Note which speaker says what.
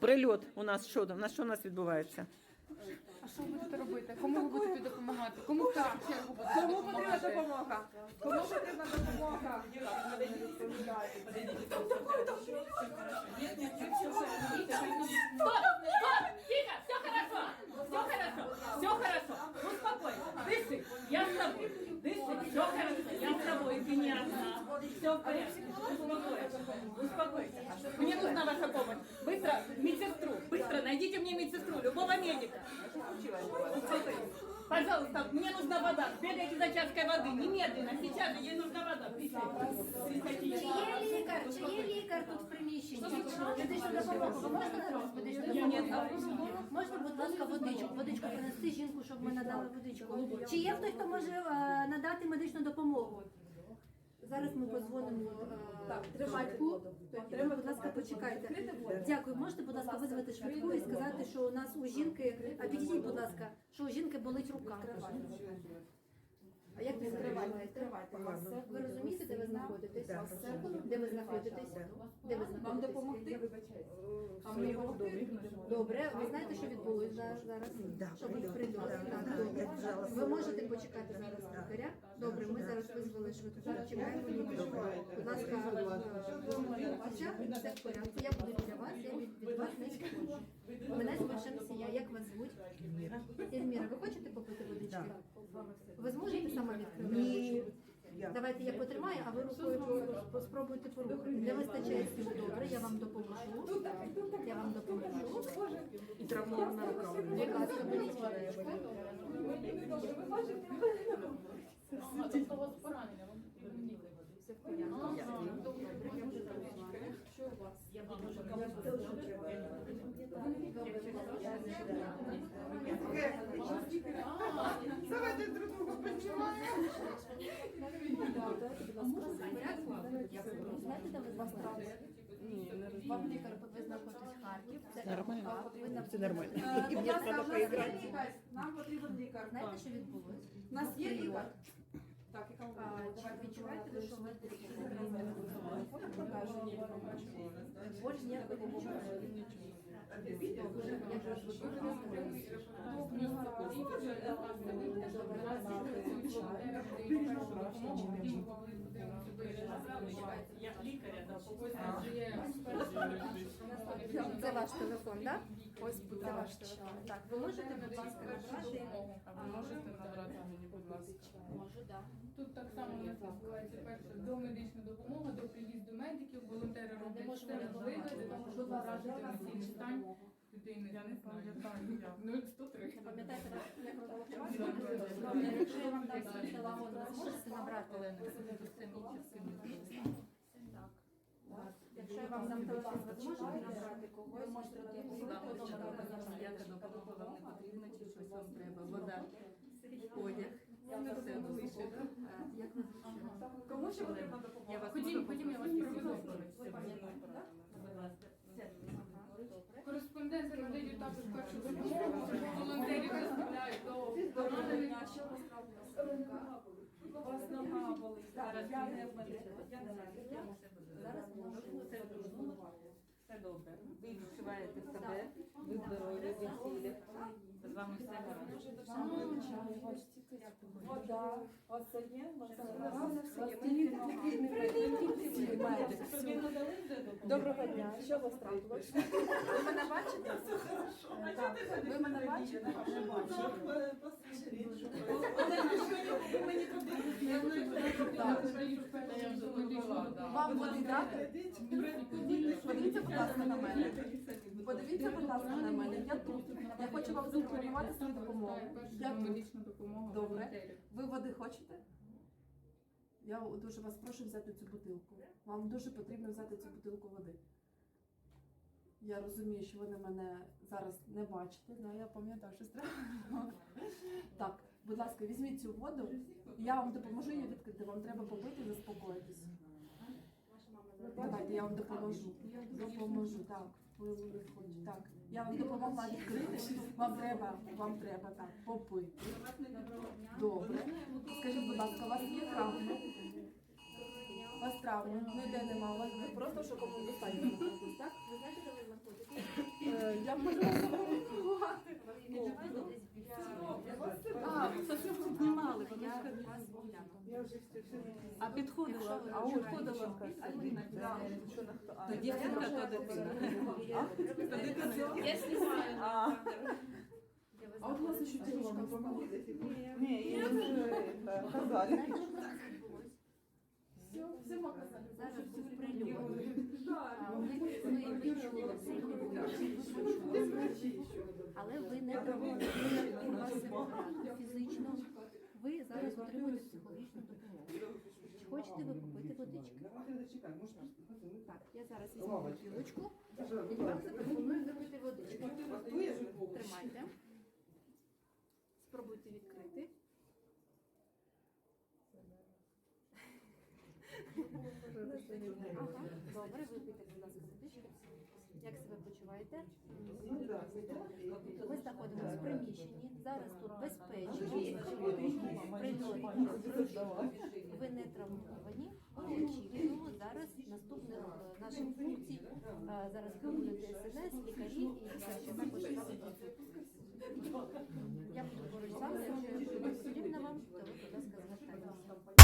Speaker 1: прильот у нас що? У нас що у нас відбувається?
Speaker 2: А що ви будете робити? Кому ви будете допомагати? Кому в першу чергу будете
Speaker 3: Кому потрібна
Speaker 2: допомагати?
Speaker 3: допомога? Кому потрібна допомога?
Speaker 4: Стоп! Стоп! Тихо! Все хорошо! Все хорошо! Все хорошо! Успокойся! Дыши! Я с тобой! Дыши! Все хорошо! Я с тобой! Ты не одна! Все в порядке! Успокойся! Успокойся! Мне нужна ваша помощь! Быстро! Медсестру! Быстро! Найдите мне медсестру! Любого медика! Успокойся! Пожалуйста, мне нужна вода! Бегайте за чашкой воды! Немедленно! Сейчас же! Ей нужна вода! Присядьте!
Speaker 5: Чи є лікар? Чи є лікар тут в приміщенні? Медичну допомогу. Ви можете надати медичну допомогу? Можна, будь ласка, водичку. Водичку принести жінку, щоб ми надали водичку. Чи є хтось, хто може е, надати медичну допомогу? Зараз ми подзвонимо е, швидку. Ви, почекайте. Дякую. Можете, будь ласка, визвати швидку і сказати, що у нас у жінки, а підійдіть, будь ласка, що у жінки болить рука. А як ви закриваєте? Ви розумієте, де ви знаходитесь? Де ви знаходитесь? Де ви знаходитесь? Вам допомогти? Добре, ви знаєте, що відбулося зараз? зараз? Що буде прильот? Так, добре. Ви можете почекати зараз лікаря? Добре, ми зараз визвали швидку, чекаємо лікаря. Будь ласка, е, все в порядку. Я буду біля вас, я від, від вас не відходжу. Мене звуть Шамсія, як вас звуть? Ельміра, ви хочете попити водички? Ви зможете сама відкрити? Ні. Давайте я потримаю, а ви рукою по- спробуйте порухати. Не вистачає сил. Добре, я вам допоможу. Я вам допоможу. І травмована рука. Будь ласка, беріть водичку.
Speaker 2: Тобто у вас поранення, ви мені
Speaker 5: Все в порядку.
Speaker 3: Давайте друг друга
Speaker 5: ви знаходитесь? Вам лікар, ви знаходитесь в Харків. Це
Speaker 1: Нормально. Це нормально.
Speaker 3: Будь ласка, нас лікар. Нам потрібен лікар.
Speaker 5: Знаєте, що відбулося?
Speaker 3: У нас є лікар. Так, яка
Speaker 5: відчуваєте що ви Як
Speaker 4: Я лікаря, да,
Speaker 5: Це ваш телефон, так? Ось буде ваш телефон. Так, ви можете, будь ласка, набрати?
Speaker 2: Ви можете набрати мені, будь ласка.
Speaker 5: Можу, так.
Speaker 2: Тут так само у нас відбувається перше домедична допомога, до приїзду медиків, волонтери роблять все можливе для того, щоб вражити емоційний стан людини. Я не пам'ятаю. 0,103.
Speaker 5: Пам'ятаєте, як розрахувати? Якщо я вам дам свій телефон, ви зможете набрати? Так. Якщо я вам дам телефон, ви зможете набрати когось? Ви можете
Speaker 4: Ніяка допомога вам не потрібна, чи щось вам треба. Вода, одяг. Все залишить.
Speaker 5: Як ви звучите?
Speaker 3: Кому ще потрібна допомога?
Speaker 4: Я
Speaker 2: Ходім, ходім, я вас проведу.
Speaker 4: Будь ласка.
Speaker 2: Кореспонденти надають також першу допомогу, волонтери розставляють до поранених.
Speaker 3: У вас нога болить.
Speaker 4: Зараз
Speaker 3: Я не. Я не
Speaker 4: Зараз ми можемо все. Все добре. Ви відчуваєте себе, ви здорові, ви цілі. З вами все гаразд.
Speaker 3: Вода. Оце є.
Speaker 6: Доброго дня, що вас трапилось? Ви мене бачите? Ви мене бачите? Вам води дати? Подивіться, будь ласка, на мене. Подивіться, будь ласка, на мене. Я тут. Я хочу вам запропонувати свою допомогу. Я
Speaker 2: медичну допомогу
Speaker 6: Добре. Ви води хочете? Я дуже вас прошу взяти цю бутилку. Вам дуже потрібно взяти цю бутилку води. Я розумію, що ви на мене зараз не бачите, да, я пам'ятаю, що треба. Так, будь ласка, візьміть цю воду, я вам допоможу її відкрити. Вам треба попити і заспокоїтись. Давайте, я вам допоможу. Допоможу, так. Так. Я вам допомогла відкрити. Вам треба, вам треба так, попити. Добре. Скажіть, будь ласка, у вас є травми? У вас травми, ніде нема, у вас ви просто в шоковому стані знаходитесь, так?
Speaker 5: Ви знаєте, де ви знаходитесь?
Speaker 6: Е, Я можу вас запропонувати.
Speaker 4: А, совсем знімали,
Speaker 5: Я вас огляну.
Speaker 4: А підходила, а підходила.
Speaker 1: А,
Speaker 4: То дівчинка, то дитина.
Speaker 5: Я знімаю.
Speaker 1: А.
Speaker 6: От вас
Speaker 5: знаходитесь?
Speaker 6: ще тіло не впало.
Speaker 1: Ні, їй вже казали.
Speaker 5: Зараз?
Speaker 6: Все, все показали.
Speaker 5: Болі, ви почули. Але ви не у вас порядку. Фізично ви зараз отримуєте психологічну допомогу. Хочете ви попити водички? Так, я зараз візьму бутилочку і вам запропоную випити водички. Тримайте. Спробуйте відкрити. Ага, добре, випийте, будь ласка, водички. Як себе почуваєте? Ми знаходимося в приміщенні. Зараз тут безпечно. Прильот. Ви не травмовані. Ми очікуємо зараз наступних е, наших функцій. Е, Зараз будете СНС, лікарі і також Я буду поруч вами. Якщо потрібно вам, то ви, будь ласка,